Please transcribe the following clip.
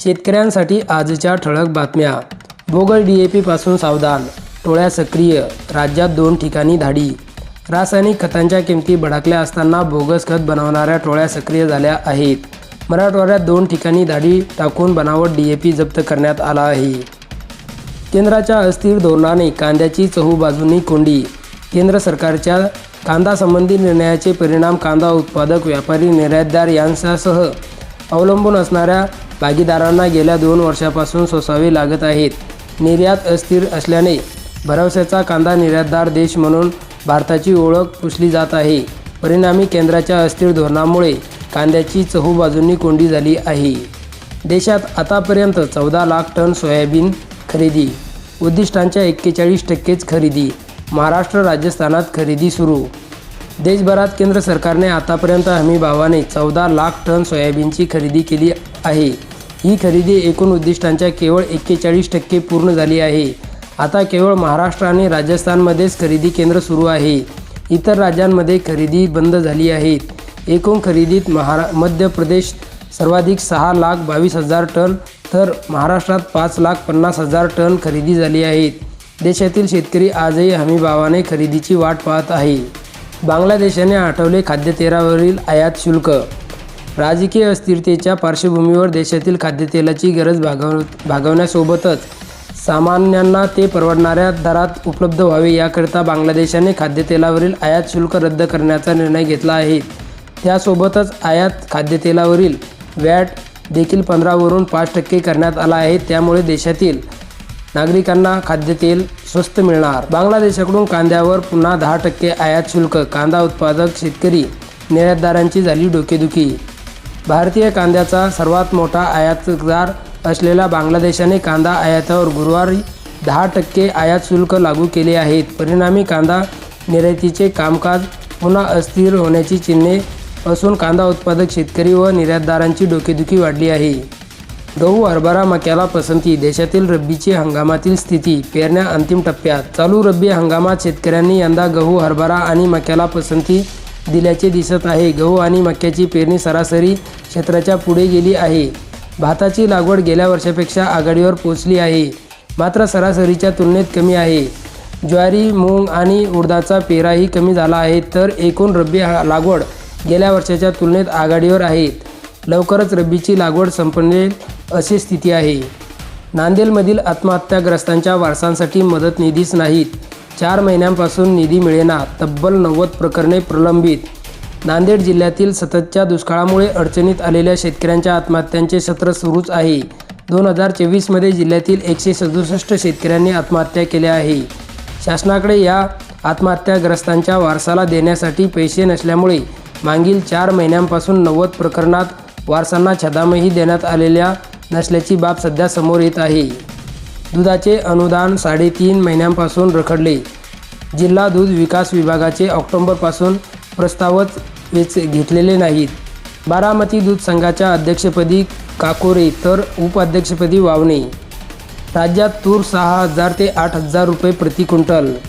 शेतकऱ्यांसाठी आजच्या ठळक बातम्या. बोगल डी ए पीपासून सावधान. टोळ्या सक्रिय. राज्यात दोन ठिकाणी धाडी. रासायनिक खतांच्या किमती भडकल्या असताना बोगस खत बनवणाऱ्या टोळ्या सक्रिय झाल्या आहेत. मराठवाड्यात दोन ठिकाणी धाडी टाकून बनावट डी ए पी जप्त करण्यात आला आहे. केंद्राच्या अस्थिर धोरणाने कांद्याची चहूबाजूंनी कोंडी. केंद्र सरकारच्या कांदासंबंधी निर्णयाचे परिणाम कांदा उत्पादक व्यापारी निर्यातदार यांच्यासह अवलंबून असणाऱ्या भागीदारांना गेल्या दोन वर्षापासून सोसावे लागत आहेत. निर्यात अस्थिर असल्याने भरवशाचा कांदा निर्यातदार देश म्हणून भारताची ओळख पुसली जात आहे. परिणामी केंद्राच्या अस्थिर धोरणामुळे कांद्याची चहूबाजूंनी कोंडी झाली आहे. देशात आतापर्यंत चौदा लाख टन सोयाबीन खरेदी उद्दिष्टांच्या एक्केचाळीस टक्केच खरेदी महाराष्ट्र राजस्थानात खरेदी सुरू. देशभरात केंद्र सरकारने आतापर्यंत हमीभावाने चौदा लाख टन सोयाबीनची खरेदी केली आहे. ही खरेदी एकूण उद्दिष्टांच्या केवळ एक्केचाळीस टक्के पूर्ण झाली आहे. आता केवळ महाराष्ट्र आणि राजस्थानमध्येच खरेदी केंद्र सुरू आहे. इतर राज्यांमध्ये खरेदी बंद झाली आहेत. एकूण खरेदीत महारा मध्य प्रदेश सर्वाधिक सहा लाख बावीस हजार टन तर महाराष्ट्रात पाच लाख पन्नास हजार टन खरेदी झाली आहेत. देशातील शेतकरी आजही हमीभावाने खरेदीची वाट पाहत आहे. बांगलादेशाने आठवले खाद्यतेलावरील आयात शुल्क राजकीय अस्थिरतेच्या पार्श्वभूमीवर देशातील खाद्यतेलाची गरज भागव भागवण्यासोबतच सामान्यांना ते परवडणाऱ्या दरात उपलब्ध व्हावे याकरिता बांगलादेशाने खाद्यतेलावरील आयात शुल्क रद्द करण्याचा निर्णय घेतला आहे. त्यासोबतच आयात खाद्यतेलावरील वॅट देखील पंधरावरून पाच टक्के करण्यात आला आहे. त्यामुळे देशातील नागरिकांना खाद्यतेल स्वस्त मिळणार. बांगलादेशाकडून कांद्यावर पुन्हा दहा टक्के आयात शुल्क कांदा उत्पादक शेतकरी निर्यातदारांची झाली डोकेदुखी. भारतीय कांद्याचा सर्वात मोठा आयातदार असलेल्या बांगलादेशाने कांदा आयातावर गुरुवारी दहा टक्के आयात शुल्क लागू केले आहेत. परिणामी कांदा निर्यातीचे कामकाज पुन्हा अस्थिर होण्याची चिन्हे असून कांदा उत्पादक शेतकरी व निर्यातदारांची डोकेदुखी वाढली आहे. गहू हरभरा मक्याला पसंती देशातील रब्बीची हंगामातील स्थिती पेरण्या अंतिम टप्प्यात. चालू रब्बी हंगामात शेतकऱ्यांनी यंदा गहू हरभरा आणि मक्याला पसंती दिल्याचे दिसत आहे. गहू आणि मक्याची पेरणी सरासरी क्षेत्राच्या पुढे गेली आहे. भाताची लागवड गेल्या वर्षापेक्षा आघाडीवर पोचली आहे. मात्र सरासरीच्या तुलनेत कमी आहे. ज्वारी मूग आणि उडदाचा पेराही कमी झाला आहे. तर एकूण रब्बी हा- लागवड गेल्या वर्षाच्या तुलनेत आघाडीवर आहेत लवकरच रब्बीची लागवड संपन्नेल अशी स्थिती आहे. नांदेडमधील आत्महत्याग्रस्तांच्या वारसांसाठी मदत निधीच नाहीत. चार महिन्यांपासून निधी मिळेना तब्बल नव्वद प्रकरणे प्रलंबित. नांदेड जिल्ह्यातील सततच्या दुष्काळामुळे अडचणीत आलेल्या शेतकऱ्यांच्या आत्महत्यांचे सत्र सुरूच आहे. दोन हजार चोवीसमध्ये जिल्ह्यातील एकशे सदुसष्ट शेतकऱ्यांनी आत्महत्या केल्या आहे. शासनाकडे या आत्महत्याग्रस्तांच्या वारसाला देण्यासाठी पैसे नसल्यामुळे मागील चार महिन्यांपासून नव्वद प्रकरणात वारसांना छदामही देण्यात आलेल्या नसल्याची बाब सध्या समोर येत आहे. दुधाचे अनुदान साडेतीन महिन्यांपासून रखडले. जिल्हा दूध विकास विभागाचे ऑक्टोंबरपासून प्रस्तावच वेच घेतलेले नाहीत. बारामती दूध संघाच्या अध्यक्षपदी काकोरे तर उपाध्यक्षपदी वावणे. राज्यात तूर सहा हजार ते आठ हजार रुपये प्रति क्विंटल.